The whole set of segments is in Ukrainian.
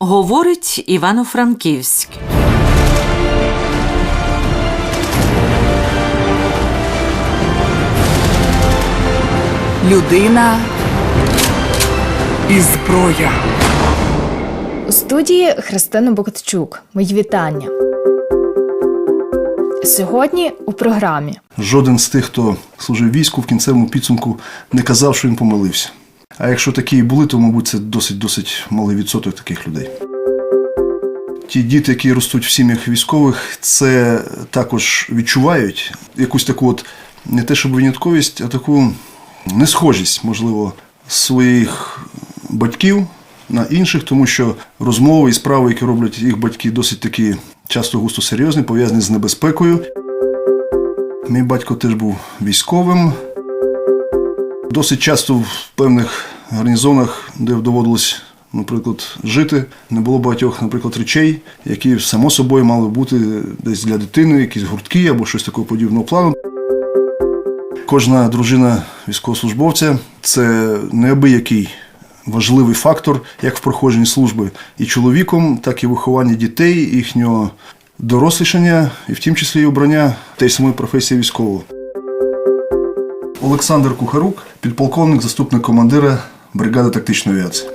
Говорить Івано-Франківськ. Людина і зброя. У студії Христина Богатчук. Мої вітання. Сьогодні у програмі Жоден з тих, хто служив війську, в кінцевому підсумку не казав, що він помилився. А якщо такі і були, то, мабуть, це досить досить малий відсоток таких людей. Ті діти, які ростуть в сім'ях військових, це також відчувають якусь таку от не те, щоб винятковість, а таку несхожість, можливо, своїх батьків на інших, тому що розмови і справи, які роблять їх батьки, досить такі часто густо серйозні, пов'язані з небезпекою. Мій батько теж був військовим. Досить часто в певних гарнізонах, де доводилось, наприклад, жити, не було багатьох, наприклад, речей, які само собою мали бути десь для дитини, якісь гуртки або щось такого подібного плану. Кожна дружина військовослужбовця це неабиякий важливий фактор як в проходженні служби і чоловіком, так і в вихованні дітей, їхнього дорослішання, і в тім числі і обрання тієї самої професії військового. Олександр Кухарук, підполковник, заступник командира бригади тактичної авіації.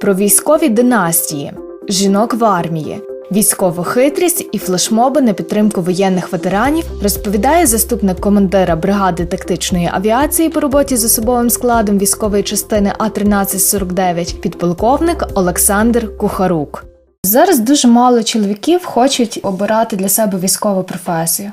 про військові династії, жінок в армії, військову хитрість і флешмоби на підтримку воєнних ветеранів розповідає заступник командира бригади тактичної авіації по роботі з особовим складом військової частини А 1349 підполковник Олександр Кухарук. Зараз дуже мало чоловіків хочуть обирати для себе військову професію.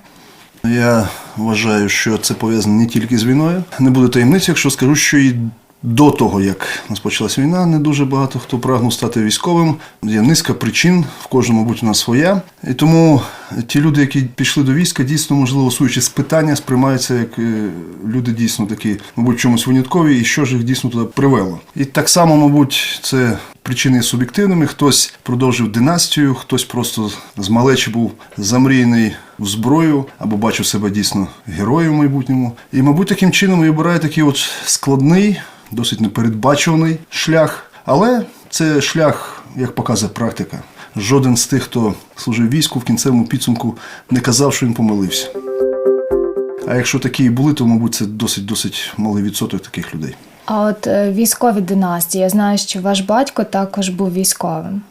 Я вважаю, що це пов'язано не тільки з війною. Не буде таємниць, якщо скажу, що і до того, як розпочалась війна, не дуже багато хто прагнув стати військовим. Є низка причин, в кожному, мабуть, вона своя. І тому ті люди, які пішли до війська, дійсно, можливо, суючи з питання, сприймаються як е, люди дійсно такі, мабуть, чомусь виняткові, і що ж їх дійсно туди привело. І так само, мабуть, це причини суб'єктивними. Хтось продовжив династію, хтось просто з малечі був замріяний в зброю або бачив себе дійсно героєм в майбутньому. І, мабуть, таким чином і обирає такий от складний, досить непередбачуваний шлях. Але це шлях, як показує практика. Жоден з тих, хто служив війську, в кінцевому підсумку не казав, що він помилився. А якщо такі і були, то, мабуть, це досить досить малий відсоток таких людей. А от е, військові династії, я знаю, що ваш батько також був військовим.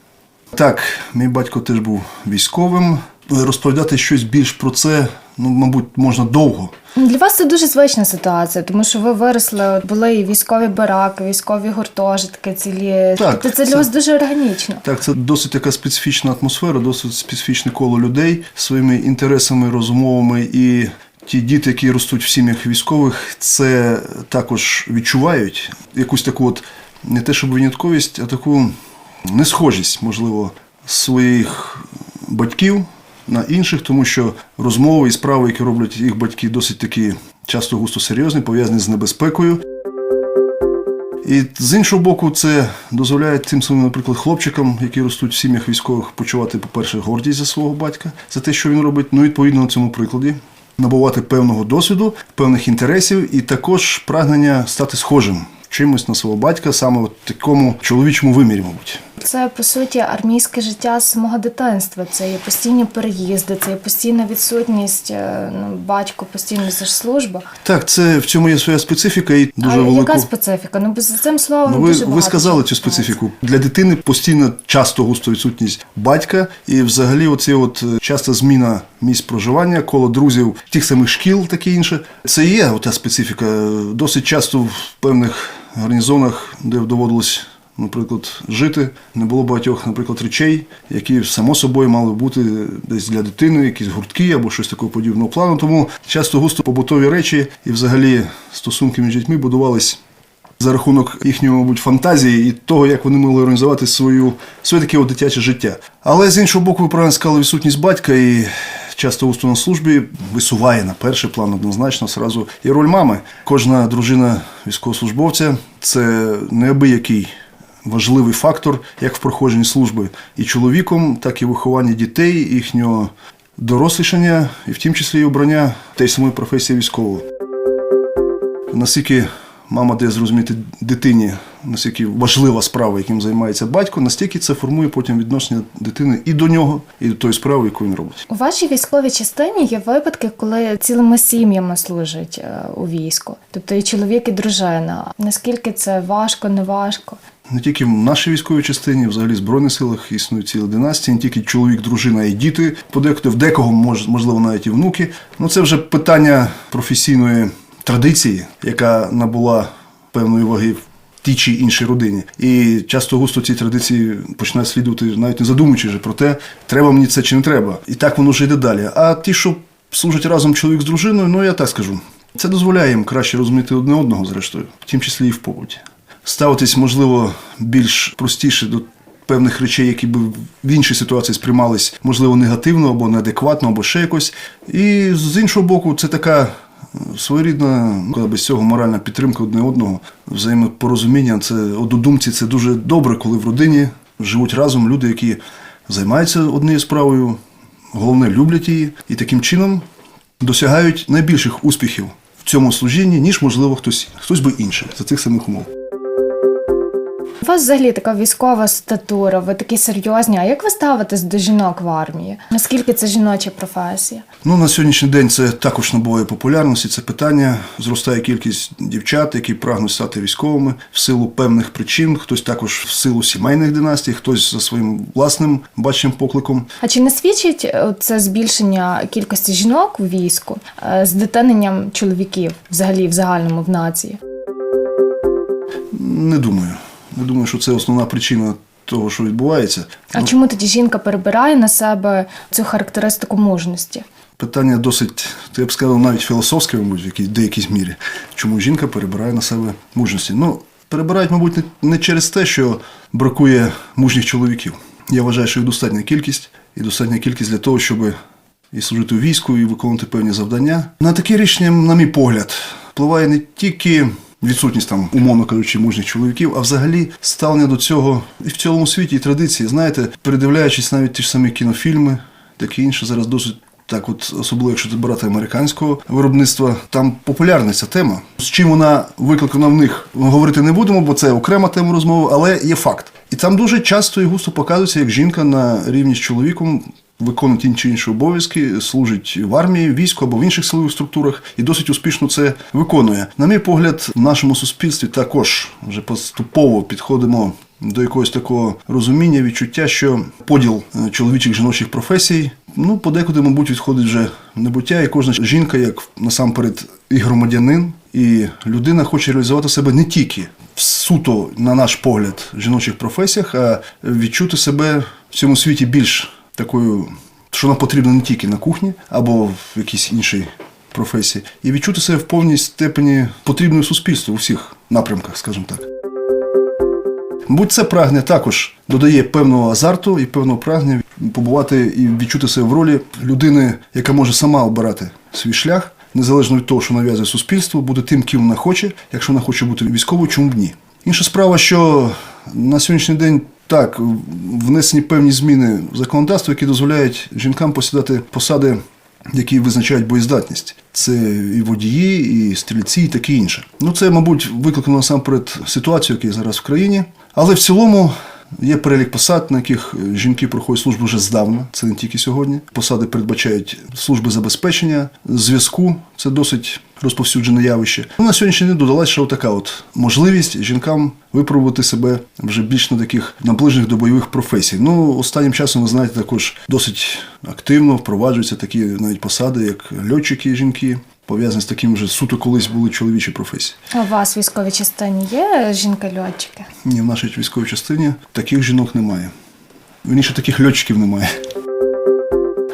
Так, мій батько теж був військовим. Розповідати щось більш про це, ну, мабуть, можна довго. Для вас це дуже звична ситуація, тому що ви виросли, от були і військові бараки, військові гуртожитки, цілі. Так, тобто це для це- вас дуже органічно. Так, це досить така специфічна атмосфера, досить специфічне коло людей своїми інтересами, розумовами. І ті діти, які ростуть в сім'ях військових, це також відчувають якусь таку от не те, щоб винятковість, а таку несхожість, можливо, своїх батьків на інших, тому що розмови і справи, які роблять їх батьки, досить такі часто густо серйозні, пов'язані з небезпекою. І з іншого боку, це дозволяє тим самим, наприклад, хлопчикам, які ростуть в сім'ях військових, почувати, по-перше, гордість за свого батька, за те, що він робить. Ну, відповідно на цьому прикладі, набувати певного досвіду, певних інтересів, і також прагнення стати схожим чимось на свого батька, саме в такому чоловічому вимірі, мабуть. Це по суті армійське життя з самого дитинства. Це є постійні переїзди, це є постійна відсутність. е, Ну, батько постійно це ж служба. Так, це в цьому є своя специфіка і дуже а велика. яка специфіка? Ну бо за цим словом Ну, ви, дуже ви сказали цю специфіку. Для дитини постійно часто густо відсутність батька, і взагалі оці от е, часта зміна місць проживання, коло друзів, тих самих шкіл, таке інше. Це є ота специфіка. Досить часто в певних гарнізонах, де доводилось. Наприклад, жити не було багатьох, наприклад, речей, які само собою мали бути десь для дитини, якісь гуртки або щось такого подібного плану. Тому часто густо побутові речі і взагалі стосунки між дітьми будувались за рахунок їхньої, мабуть, фантазії і того, як вони могли організувати свою, своє таке от дитяче життя. Але з іншого боку, ви правильно сказали, відсутність батька і часто густо на службі висуває на перший план однозначно сразу і роль мами. Кожна дружина військовослужбовця це неабиякий важливий фактор як в проходженні служби і чоловіком, так і в вихованні дітей, їхнього дорослішання, і в тім числі і обрання тієї самої професії військового. Наскільки мама дає зрозуміти дитині, наскільки важлива справа, яким займається батько, настільки це формує потім відношення дитини і до нього, і до тої справи, яку він робить. У вашій військовій частині є випадки, коли цілими сім'ями служать е, у війську, тобто і чоловік, і дружина. Наскільки це важко, не важко? Не тільки в нашій військовій частині, взагалі в Збройних силах існують цілі династії, не тільки чоловік, дружина і діти, подекуди в декого можливо навіть і внуки. Ну це вже питання професійної традиції, яка набула певної ваги в тій чи іншій родині. І часто густо ці традиції починають слідувати, навіть не задумуючи про те, треба мені це чи не треба. І так воно вже йде далі. А ті, що служать разом чоловік з дружиною, ну я так скажу. Це дозволяє їм краще розуміти одне одного, зрештою, в тім числі і в побуті. Ставитись, можливо, більш простіше до певних речей, які б в іншій ситуації сприймались, можливо, негативно або неадекватно, або ще якось. І з іншого боку, це така е, своєрідна, ну, без цього моральна підтримка одне одного, взаємопорозуміння. Це однодумці, це дуже добре, коли в родині живуть разом люди, які займаються однією справою, головне, люблять її, і таким чином досягають найбільших успіхів в цьому служінні, ніж, можливо, хтось, хтось би інший за цих самих умов. У вас взагалі така військова статура, ви такі серйозні. А як ви ставитесь до жінок в армії? Наскільки це жіноча професія? Ну, на сьогоднішній день це також набуває популярності. Це питання. Зростає кількість дівчат, які прагнуть стати військовими в силу певних причин. Хтось також в силу сімейних династій, хтось за своїм власним баченням покликом. А чи не свідчить е, це збільшення кількості жінок у війську е, з детиненням чоловіків взагалі в загальному в нації? Не думаю. Не думаю, що це основна причина того, що відбувається. А чому тоді жінка перебирає на себе цю характеристику мужності? Питання досить, я б сказав, навіть філософське, мабуть, в якій- деякійсь мірі. Чому жінка перебирає на себе мужності? Ну, перебирають, мабуть, не- не через те, що бракує мужніх чоловіків. Я вважаю, що їх достатня кількість, і достатня кількість для того, щоб і служити у війську, і виконувати певні завдання. На таке рішення, на мій погляд, впливає не тільки відсутність там, умовно кажучи, мужніх чоловіків, а взагалі ставлення до цього і в цілому світі, і традиції. Знаєте, передивляючись навіть ті ж самі кінофільми, таке інше зараз досить. Так, от особливо якщо це брати американського виробництва, там популярна ця тема. З чим вона викликана в них, говорити не будемо, бо це окрема тема розмови, але є факт. І там дуже часто і густо показується, як жінка на рівні з чоловіком виконує ті чи інші обов'язки, служить в армії, в війську або в інших силових структурах і досить успішно це виконує. На мій погляд, в нашому суспільстві також вже поступово підходимо до якогось такого розуміння, відчуття, що поділ е, чоловічих жіночих професій, ну подекуди, мабуть, відходить вже в небуття, і кожна жінка, як насамперед, і громадянин, і людина хоче реалізувати себе не тільки в суто, на наш погляд, жіночих професіях, а відчути себе в цьому світі більш такою, що нам потрібно не тільки на кухні або в якійсь іншій професії, і відчути себе в повній степені потрібною суспільству у всіх напрямках, скажімо так. Мабуть, це прагнення також додає певного азарту і певного прагнення побувати і відчути себе в ролі людини, яка може сама обирати свій шлях, незалежно від того, що нав'язує суспільство, бути тим, ким вона хоче. Якщо вона хоче бути військовою, чому б ні? Інша справа, що на сьогоднішній день так внесені певні зміни в законодавство, які дозволяють жінкам посідати посади які визначають боєздатність. Це і водії, і стрільці, і таке інше. Ну це, мабуть, викликано насамперед ситуацію, яка зараз в країні. Але в цілому є перелік посад, на яких е, жінки проходять службу вже здавна. Це не тільки сьогодні. Посади передбачають служби забезпечення, зв'язку. Це досить розповсюджене явище. Ну, на сьогоднішній день додалася ще така от можливість жінкам випробувати себе вже більш на таких наближених до бойових професій. Ну, останнім часом, ви знаєте, також досить активно впроваджуються такі навіть посади, як льотчики жінки, пов'язані з таким вже суто колись були чоловічі професії. А у вас в військовій частині є жінка-льотчики? Ні, в нашій військовій частині таких жінок немає. Вірніше, таких льотчиків немає.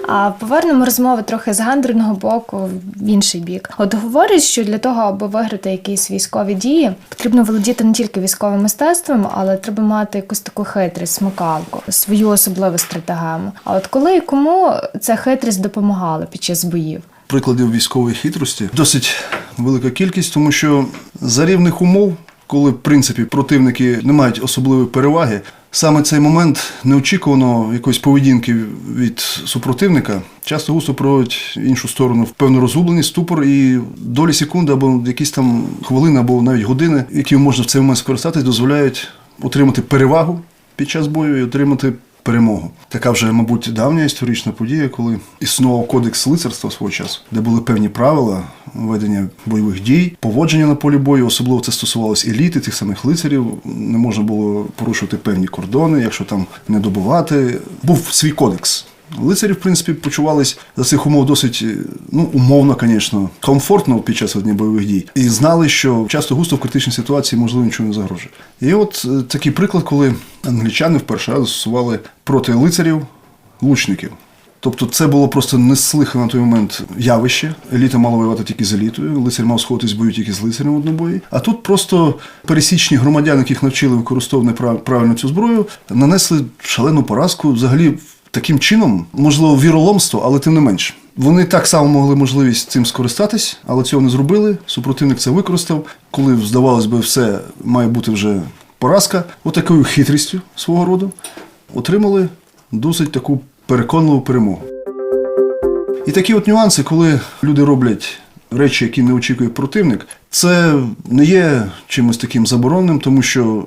А повернемо розмови трохи з гендерного боку в інший бік. От говорять, що для того, аби виграти якісь військові дії, потрібно володіти не тільки військовим мистецтвом, але треба мати якусь таку хитрість, смикалку, свою особливу стратегему. А от коли і кому ця хитрість допомагала під час боїв? Прикладів військової хитрості досить велика кількість, тому що за рівних умов, коли в принципі противники не мають особливої переваги, саме цей момент неочікуваного якоїсь поведінки від супротивника часто густо проводить іншу сторону в певну розгубленість, ступор і долі секунди або якісь там хвилини, або навіть години, які можна в цей момент скористатись, дозволяють отримати перевагу під час бою і отримати перемогу. Така вже, мабуть, давня історична подія, коли існував кодекс лицарства свого часу, де були певні правила ведення бойових дій, поводження на полі бою. Особливо це стосувалось еліти, тих самих лицарів. Не можна було порушувати певні кордони, якщо там не добувати. Був свій кодекс. Лицарі, в принципі, почувались за цих умов досить, е, ну, умовно, звісно, комфортно під час ведення бойових дій. І знали, що часто густо в критичній ситуації можливо нічого не загрожує. І от е, такий приклад, коли англічани вперше раз застосували проти лицарів лучників. Тобто це було просто неслихане на той момент явище. Еліта мала воювати тільки з елітою, лицар мав сходитись в бою тільки з лицарем в однобої. А тут просто пересічні громадяни, яких навчили використовувати правильно цю зброю, нанесли шалену поразку. Взагалі, таким чином, можливо, віроломство, але тим не менш. Вони так само могли можливість цим скористатись, але цього не зробили. Супротивник це використав. Коли здавалось би, все має бути вже поразка, отакою хитрістю свого роду отримали досить таку переконливу перемогу. І такі от нюанси, коли люди роблять речі, які не очікує противник, це не є чимось таким забороненим, тому що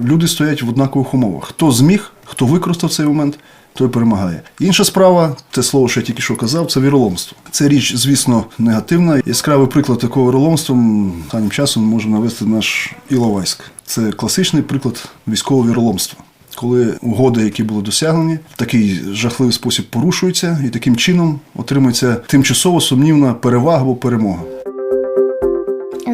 люди стоять в однакових умовах. Хто зміг, хто використав цей момент, той перемагає. Інша справа, те слово, що я тільки що казав, це віроломство. Це річ, звісно, негативна. Яскравий приклад такого віроломства останнім часом може навести наш Іловайськ. Це класичний приклад військового віроломства. Коли угоди, які були досягнені, в такий жахливий спосіб порушуються, і таким чином отримується тимчасово сумнівна перевага або перемога.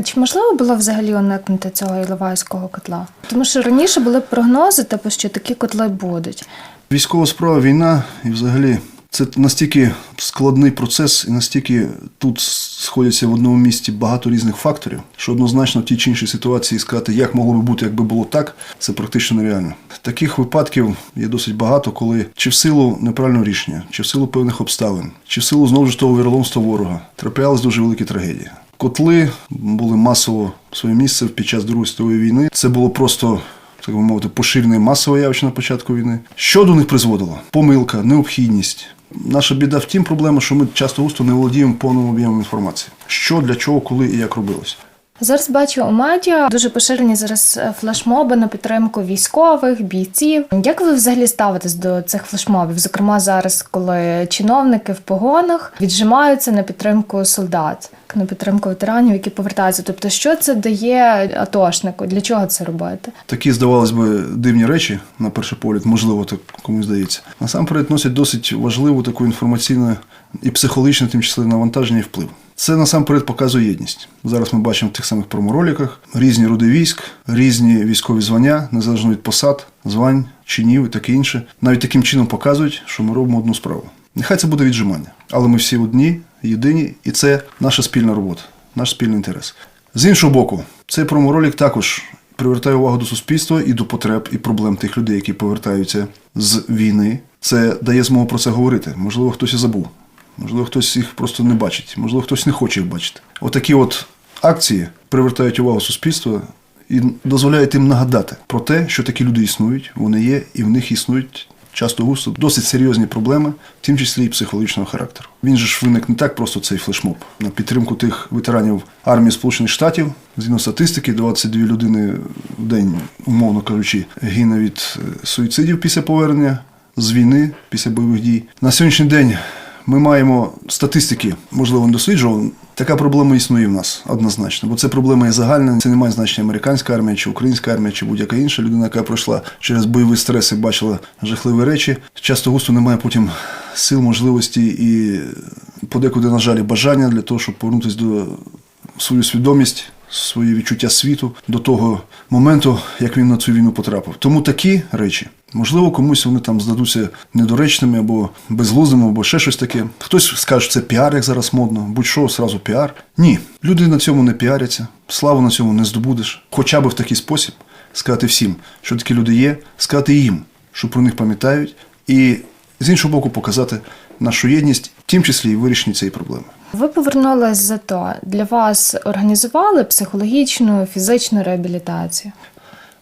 Чи можливо було взагалі уникнути цього іловайського котла? Тому що раніше були прогнози, типу, що такі котли будуть. Військова справа, війна і взагалі це настільки складний процес, і настільки тут сходяться в одному місці багато різних факторів, що однозначно в тій чи іншій ситуації сказати, як могло би бути, якби було так, це практично нереально. Таких випадків є досить багато, коли чи в силу неправильного рішення, чи в силу певних обставин, чи в силу знову ж того віроломства ворога траплялись дуже великі трагедії. Котли були масово своє місце під час Другої світової війни. Це було просто. Так би мовити, поширене масове явище на початку війни. Що до них призводило? Помилка, необхідність. Наша біда в тім проблема, що ми часто густо не володіємо повним об'ємом інформації. Що, для чого, коли і як робилось. Зараз бачу у медіа дуже поширені зараз е, флешмоби на підтримку військових, бійців. Як ви взагалі ставитесь до цих флешмобів? Зокрема, зараз, коли чиновники в погонах віджимаються на підтримку солдат, на підтримку ветеранів, які повертаються. Тобто, що це дає атошнику? Для чого це робити? Такі, здавалось би, дивні речі, на перший погляд, можливо, так комусь здається. Насамперед носять досить важливу таку інформаційну і психологічне, тим числі навантаження і вплив. Це насамперед показує єдність. Зараз ми бачимо в тих самих промороліках різні роди військ, різні військові звання, незалежно від посад, звань, чинів і таке інше. Навіть таким чином показують, що ми робимо одну справу. Нехай це буде віджимання, але ми всі одні, єдині, і це наша спільна робота, наш спільний інтерес. З іншого боку, цей проморолік також привертає увагу до суспільства і до потреб і проблем тих людей, які повертаються з війни. Це дає змогу про це говорити. Можливо, хтось і забув. Можливо, хтось їх просто не бачить, можливо, хтось не хоче їх бачити. Отакі от акції привертають увагу суспільства і дозволяють їм нагадати про те, що такі люди існують, вони є, і в них існують часто густо досить серйозні проблеми, в тім числі і психологічного характеру. Він же ж виник не так просто цей флешмоб на підтримку тих ветеранів армії Сполучених Штатів. Згідно статистики, 22 людини в день, умовно кажучи, гине від е, суїцидів після повернення з війни, після бойових дій. На сьогоднішній день ми маємо статистики, можливо, не досліджували. Така проблема існує в нас однозначно, бо це проблема є загальна. Це не має значення американська армія, чи українська армія, чи будь-яка інша людина, яка пройшла через бойові стреси, бачила жахливі речі. Часто густо немає потім сил, можливості і подекуди, на жаль, бажання для того, щоб повернутися до свою свідомість, своє відчуття світу до того моменту, як він на цю війну потрапив. Тому такі речі, можливо, комусь вони там здадуться недоречними або безглуздими, або ще щось таке. Хтось скаже, що це піар, як зараз модно, будь-що, сразу піар. Ні, люди на цьому не піаряться, славу на цьому не здобудеш. Хоча б в такий спосіб сказати всім, що такі люди є, сказати їм, що про них пам'ятають, і з іншого боку показати нашу єдність, в тім числі і вирішення цієї проблеми. Ви повернулись з АТО. Для вас організували психологічну, фізичну реабілітацію.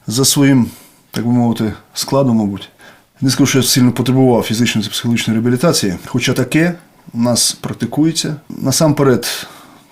за своїм так би мовити, складу, мабуть. Не скажу, що я сильно потребував фізичної та психологічної реабілітації, хоча таке у нас практикується. Насамперед,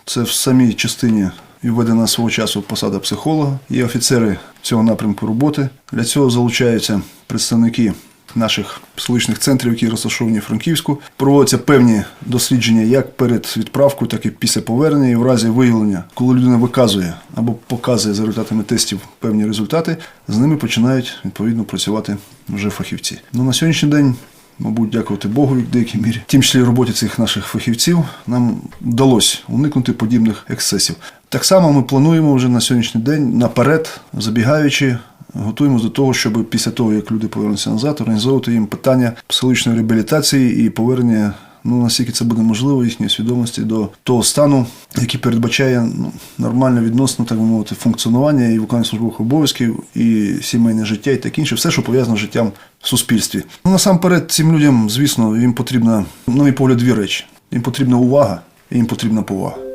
це в самій частині і введена свого часу посада психолога. Є офіцери цього напрямку роботи. Для цього залучаються представники наших психологічних центрів, які розташовані в Франківську. Проводяться певні дослідження як перед відправкою, так і після повернення. І в разі виявлення, коли людина виказує або показує за результатами тестів певні результати, з ними починають відповідно працювати вже фахівці. Ну на сьогоднішній день. Мабуть, дякувати Богу в деякій мірі, в тім числі роботі цих наших фахівців, нам вдалося уникнути подібних ексцесів. Так само ми плануємо вже на сьогоднішній день наперед, забігаючи, готуємося до того, щоб після того, як люди повернуться назад, організовувати їм питання психологічної реабілітації і повернення. Ну, наскільки це буде можливо, їхньої свідомості до того стану, який передбачає ну, нормальне відносно, так би мовити, функціонування і виконання службових обов'язків, і сімейне життя, і таке інше, все, що пов'язано з життям в суспільстві. Ну, насамперед, цим людям, звісно, їм потрібна, на мій погляд, дві речі: їм потрібна увага, і їм потрібна повага.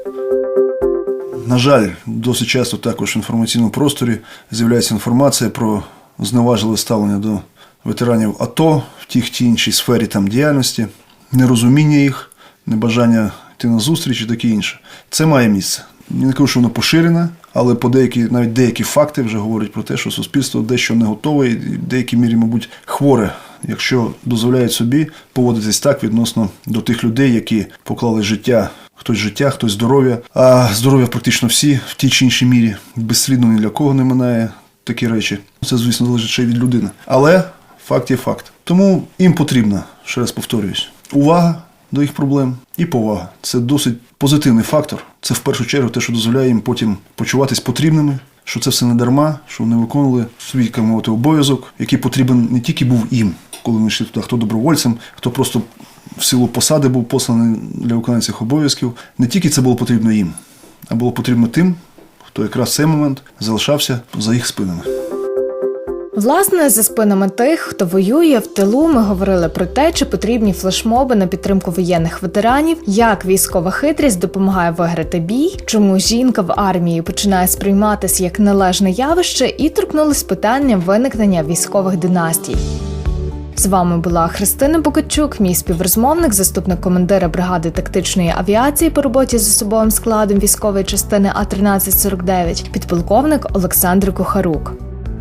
На жаль, досить часто також в інформаційному просторі з'являється інформація про зневажливе ставлення до ветеранів АТО в тій чи іншій сфері там діяльності, нерозуміння їх, небажання йти на зустріч і таке інше. Це має місце. Не кажу, що воно поширене, але по деякі, навіть деякі факти вже говорять про те, що суспільство дещо не готове і в деякій мірі, мабуть, хворе, якщо дозволяють собі поводитись так відносно до тих людей, які поклали життя. Хтось життя, хтось здоров'я, а здоров'я практично всі в тій чи іншій мірі безслідно ні для кого не минає такі речі. Це, звісно, залежить ще від людини. Але факт є факт. Тому їм потрібна, ще раз повторююсь, увага до їх проблем і повага. Це досить позитивний фактор. Це в першу чергу те, що дозволяє їм потім почуватись потрібними, що це все не дарма, що вони виконували свій мовити, обов'язок, який потрібен не тільки був їм, коли вони йшли туди, хто добровольцем, хто просто в силу посади був посланий для виконання цих обов'язків. Не тільки це було потрібно їм, а було потрібно тим, хто якраз в цей момент залишався за їх спинами. Власне, за спинами тих, хто воює в тилу, ми говорили про те, чи потрібні флешмоби на підтримку воєнних ветеранів, як військова хитрість допомагає виграти бій, чому жінка в армії починає сприйматися як належне явище, і торкнулись питання виникнення військових династій. З вами була Христина Букачук, мій співрозмовник, заступник командира бригади тактичної авіації по роботі з особовим складом військової частини А 1349 підполковник Олександр Кухарук.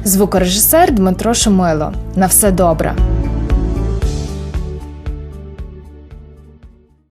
Звукорежисер Дмитро Шумило. На все добре.